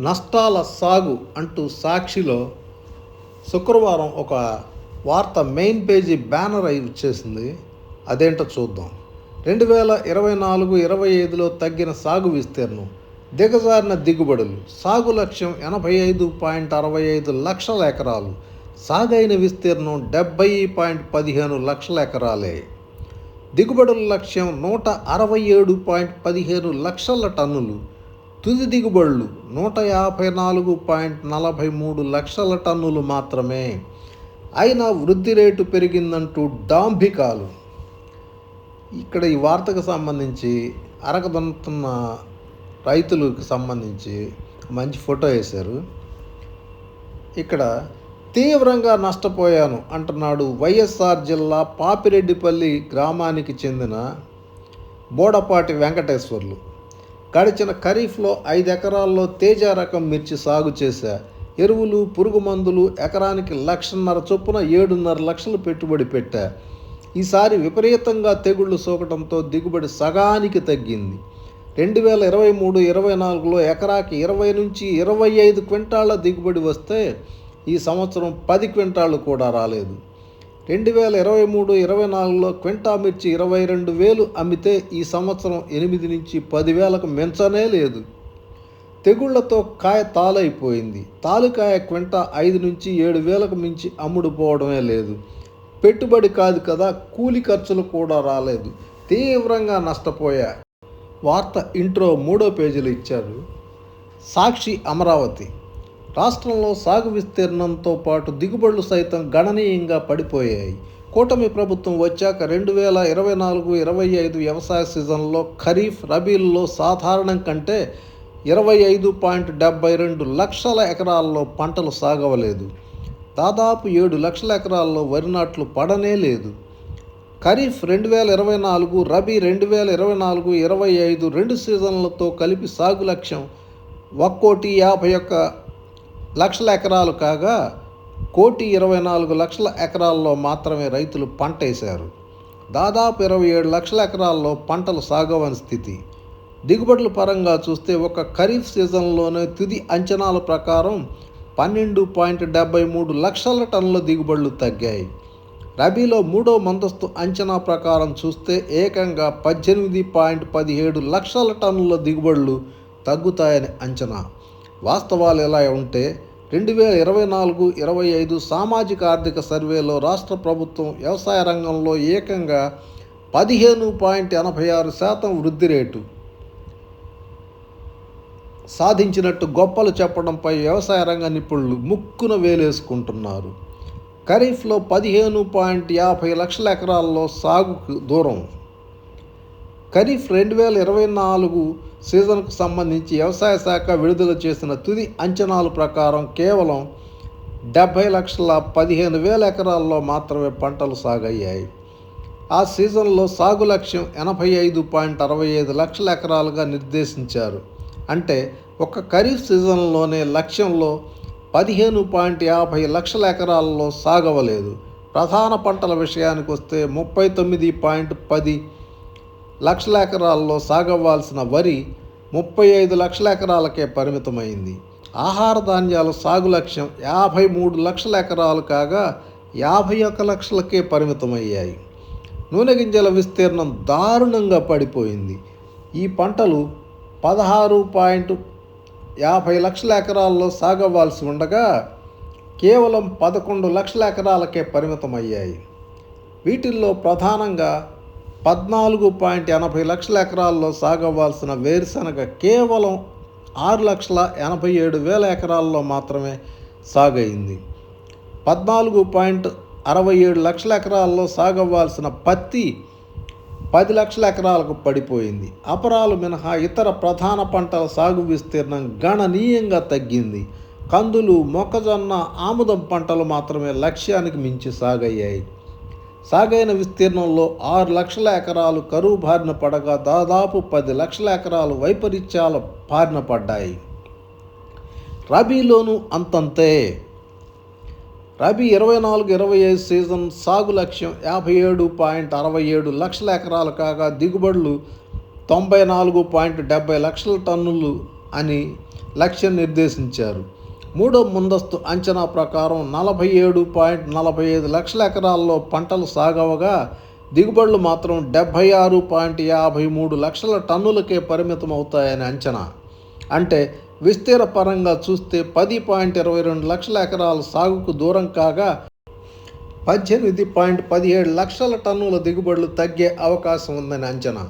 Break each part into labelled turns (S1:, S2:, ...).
S1: నష్టాల సాగు అంటూ సాక్షిలో శుక్రవారం ఒక వార్త మెయిన్ పేజీ బ్యానర్ అయి వచ్చేసింది. అదేంటో చూద్దాం. రెండు వేల ఇరవై నాలుగు ఇరవై ఐదులో తగ్గిన సాగు విస్తీర్ణం దిగజారిన దిగుబడులు సాగు లక్ష్యం ఎనభై ఐదు పాయింట్ అరవై ఐదు లక్షల ఎకరాలు సాగైన విస్తీర్ణం డెబ్బై పాయింట్ పదిహేను లక్షల ఎకరాలే. దిగుబడుల లక్ష్యం నూట అరవై ఏడు పాయింట్ పదిహేను లక్షల టన్నులు తుది దిగుబడులు నూట యాభై నాలుగు పాయింట్ నలభై మూడు లక్షల టన్నులు మాత్రమే. అయినా వృద్ధి రేటు పెరిగిందంటూ డాంభికాలు ఇక్కడ ఈ వార్తకు సంబంధించి అరకదొంతున్న రైతులకు సంబంధించి మంచి ఫోటో వేశారు. ఇక్కడ తీవ్రంగా నష్టపోయాను అంటున్నాడు వైఎస్ఆర్ జిల్లా పాపిరెడ్డిపల్లి గ్రామానికి చెందిన బోడపాటి వెంకటేశ్వర్లు. గడిచిన ఖరీఫ్లో ఐదు ఎకరాల్లో తేజ రకం మిర్చి సాగు చేశా. ఎరువులు పురుగు మందులు ఎకరానికి లక్షన్నర చొప్పున ఏడున్నర లక్షలు పెట్టుబడి పెట్టా. ఈసారి విపరీతంగా తెగుళ్ళు సోకడంతో దిగుబడి సగానికి తగ్గింది. రెండు వేల ఇరవై మూడు ఇరవై నాలుగులో ఎకరాకి ఇరవై నుంచి ఇరవై ఐదు క్వింటాళ్ళ దిగుబడి వస్తే ఈ సంవత్సరం పది క్వింటాళ్ళు కూడా రాలేదు. రెండు వేల ఇరవై మూడు ఇరవై నాలుగులో క్వింటా మిర్చి ఇరవై రెండు వేలు అమ్మితే ఈ సంవత్సరం ఎనిమిది నుంచి పదివేలకు మించనే లేదు. తెగుళ్ళతో కాయ తాలైపోయింది. తాలుకాయ క్వింటా ఐదు నుంచి ఏడు వేలకు మించి అమ్ముడుపోవడమే లేదు. పెట్టుబడి కాదు కదా కూలి ఖర్చులు కూడా రాలేదు. తీవ్రంగా నష్టపోయా వార్త ఇంట్రో మూడో పేజీలు ఇచ్చారు సాక్షి అమరావతి. రాష్ట్రంలో సాగు విస్తీర్ణంతో పాటు దిగుబడులు సైతం గణనీయంగా పడిపోయాయి. కూటమి ప్రభుత్వం వచ్చాక రెండు వేల ఇరవై నాలుగు ఇరవై ఐదు వ్యవసాయ సీజన్లో ఖరీఫ్ రబీల్లో సాధారణం కంటే ఇరవై ఐదు పాయింట్ డెబ్బై రెండు లక్షల ఎకరాల్లో పంటలు సాగవలేదు. దాదాపు ఏడు లక్షల ఎకరాల్లో వరి నాట్లు పడనే లేదు. ఖరీఫ్ రెండు వేల ఇరవై నాలుగు రబీ రెండు వేల ఇరవై నాలుగు ఇరవై ఐదు రెండు సీజన్లతో కలిపి సాగు లక్ష్యం ఒక్కోటి యాభై ఒక్క లక్షల ఎకరాలు కాగా కోటి ఇరవై నాలుగు లక్షల ఎకరాల్లో మాత్రమే రైతులు పంట వేశారు. దాదాపు ఇరవై ఏడు లక్షల ఎకరాల్లో పంటలు సాగవని స్థితి. దిగుబడుల పరంగా చూస్తే ఒక ఖరీఫ్ సీజన్లోనే తుది అంచనాల ప్రకారం పన్నెండు పాయింట్ డెబ్బై మూడు లక్షల టన్నుల దిగుబడులు తగ్గాయి. రబీలో మూడో మందస్తు అంచనా ప్రకారం చూస్తే ఏకంగా పద్దెనిమిది పాయింట్ పదిహేడు లక్షల టన్నుల దిగుబడులు తగ్గుతాయని అంచనా. వాస్తవాలు ఎలా ఉంటే రెండు వేల ఇరవై నాలుగు ఇరవై ఐదు సామాజిక ఆర్థిక సర్వేలో రాష్ట్ర ప్రభుత్వం వ్యవసాయ రంగంలో ఏకంగా పదిహేను పాయింట్ ఎనభై ఆరు శాతం వృద్ధి రేటు. సాధించినట్టు గొప్పలు చెప్పడంపై వ్యవసాయ రంగ నిపుణులు ముక్కున వేలేసుకుంటున్నారు. ఖరీఫ్లో పదిహేను పాయింట్ యాభై లక్షల ఎకరాల్లో సాగుకు దూరం. ఖరీఫ్ రెండు వేల ఇరవై నాలుగు సీజన్కు సంబంధించి వ్యవసాయ శాఖ విడుదల చేసిన తుది అంచనాల ప్రకారం కేవలం డెబ్భై లక్షల పదిహేను వేల ఎకరాల్లో మాత్రమే పంటలు సాగయ్యాయి. ఆ సీజన్లో సాగు లక్ష్యం ఎనభై ఐదు పాయింట్ అరవై ఐదు లక్షల ఎకరాలుగా నిర్దేశించారు. అంటే ఒక ఖరీఫ్ సీజన్లోనే లక్ష్యంలో పదిహేను పాయింట్ యాభై లక్షల ఎకరాల్లో సాగవలేదు. ప్రధాన పంటల విషయానికి వస్తే ముప్పై తొమ్మిది పాయింట్ పది లక్షల ఎకరాల్లో సాగవ్వాల్సిన వరి ముప్పై ఐదు లక్షల ఎకరాలకే పరిమితమైంది. ఆహార ధాన్యాల సాగు లక్ష్యం యాభై మూడు లక్షల ఎకరాలు కాగా యాభై ఒక్క లక్షలకే పరిమితమయ్యాయి. నూనె గింజల విస్తీర్ణం దారుణంగా పడిపోయింది. ఈ పంటలు పదహారు పాయింట్ యాభై లక్షల ఎకరాల్లో సాగవ్వాల్సి ఉండగా కేవలం పదకొండు లక్షల ఎకరాలకే పరిమితమయ్యాయి. వీటిల్లో ప్రధానంగా పద్నాలుగు పాయింట్ ఎనభై లక్షల ఎకరాల్లో సాగవలసిన వేరుశనగ కేవలం ఆరు లక్షల ఎనభై ఏడు వేల ఎకరాల్లో మాత్రమే సాగయింది. పద్నాలుగు పాయింట్ అరవై ఏడు లక్షల ఎకరాల్లో సాగవలసిన పత్తి పది లక్షల ఎకరాలకు పడిపోయింది. అపరాలు మినహా ఇతర ప్రధాన పంటల సాగు విస్తీర్ణం గణనీయంగా తగ్గింది. కందులు మొక్కజొన్న ఆముదం పంటలు మాత్రమే లక్ష్యానికి మించి సాగయ్యాయి. సాగైన విస్తీర్ణంలో ఆరు లక్షల ఎకరాలు కరువు బారిన పడగా దాదాపు పది లక్షల ఎకరాలు వైపరీత్యాల బారిన పడ్డాయి. రబీలోనూ అంతంతే. రబీ ఇరవై నాలుగు ఇరవై ఐదు సీజన్ సాగు లక్ష్యం యాభై ఏడు పాయింట్ అరవై ఏడు లక్షల ఎకరాలు కాగా దిగుబడులు తొంభై నాలుగు పాయింట్ డెబ్బై లక్షల టన్నులు అని లక్ష్యం నిర్దేశించారు. మూడో ముందస్తు అంచనా ప్రకారం నలభై ఏడు పాయింట్ నలభై ఐదు లక్షల ఎకరాల్లో పంటలు సాగవగా దిగుబడులు మాత్రం డెబ్భై ఆరు పాయింట్ యాభై మూడు లక్షల టన్నులకే పరిమితం అవుతాయని అంచనా. అంటే విస్తీర పరంగా చూస్తే పది పాయింట్ ఇరవై రెండు లక్షల ఎకరాల సాగుకు దూరం కాగా పద్దెనిమిది పాయింట్ పదిహేడు లక్షల టన్నుల దిగుబడులు తగ్గే అవకాశం ఉందని అంచనా.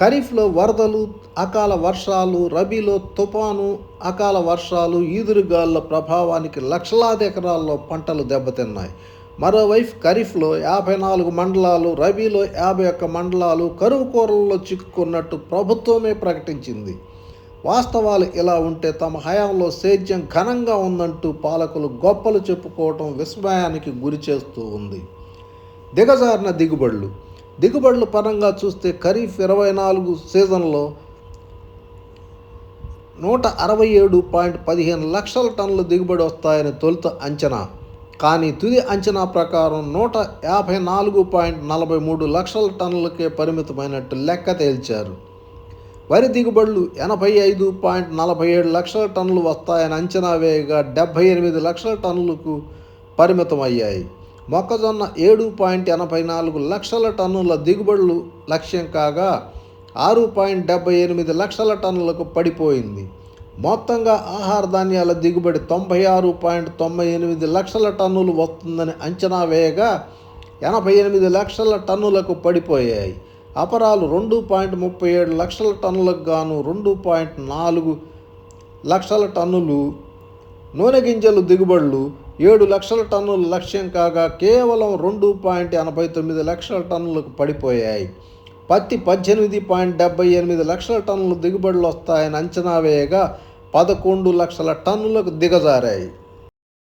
S1: ఖరీఫ్లో వరదలు అకాల వర్షాలు రబీలో తుఫాను అకాల వర్షాలు ఈదురుగాళ్ళ ప్రభావానికి లక్షలాది ఎకరాల్లో పంటలు దెబ్బతిన్నాయి. మరోవైపు ఖరీఫ్లో యాభై నాలుగు మండలాలు రబీలో యాభై ఒక్క మండలాలు కరువు కూరల్లో చిక్కుకున్నట్టు ప్రభుత్వమే ప్రకటించింది. వాస్తవాలు ఇలా ఉంటే తమ హయాంలో సేద్యం ఘనంగా ఉందంటూ పాలకులు గొప్పలు చెప్పుకోవటం విస్మయానికి గురి చేస్తూ ఉంది. దిగజారిన దిగుబడులు. దిగుబడుల పరంగా చూస్తే ఖరీఫ్ ఇరవై నాలుగు సీజన్లో నూట అరవై ఏడు పాయింట్ పదిహేను లక్షల టన్నుల దిగుబడి వస్తాయని తొలుత అంచనా. కానీ తుది అంచనా ప్రకారం నూట యాభై నాలుగు పాయింట్ నలభై మూడు లక్షల టన్నులకే పరిమితమైనట్టు లెక్క తేల్చారు. వరి దిగుబడులు ఎనభై ఐదు పాయింట్ నలభై ఏడు లక్షల టన్నులు వస్తాయని అంచనా వేయగా డెబ్భై ఎనిమిది లక్షల టన్నులకు పరిమితమయ్యాయి. మొక్కజొన్న ఏడు పాయింట్ ఎనభై నాలుగు లక్షల టన్నుల దిగుబడులు లక్ష్యం కాగా ఆరు పాయింట్ డెబ్బై ఎనిమిది లక్షల టన్నులకు పడిపోయింది. మొత్తంగా ఆహార ధాన్యాల దిగుబడి తొంభై ఆరు పాయింట్ తొంభై ఎనిమిది లక్షల టన్నులు వస్తుందని అంచనా వేయగా ఎనభై ఎనిమిది లక్షల టన్నులకు పడిపోయాయి. అపరాలు రెండు పాయింట్ ముప్పై ఏడు లక్షల టన్నులకు గాను రెండు పాయింట్ నాలుగు లక్షల టన్నులు నూనె గింజలు దిగుబడులు ఏడు లక్షల టన్నుల లక్ష్యం కాగా కేవలం రెండు పాయింట్ ఎనభై తొమ్మిది లక్షల టన్నులకు పడిపోయాయి. పత్తి పద్దెనిమిది పాయింట్ డెబ్బై ఎనిమిది లక్షల టన్నులు దిగుబడులు వస్తాయని అంచనా వేయగా పదకొండు లక్షల టన్నులకు దిగజారాయి.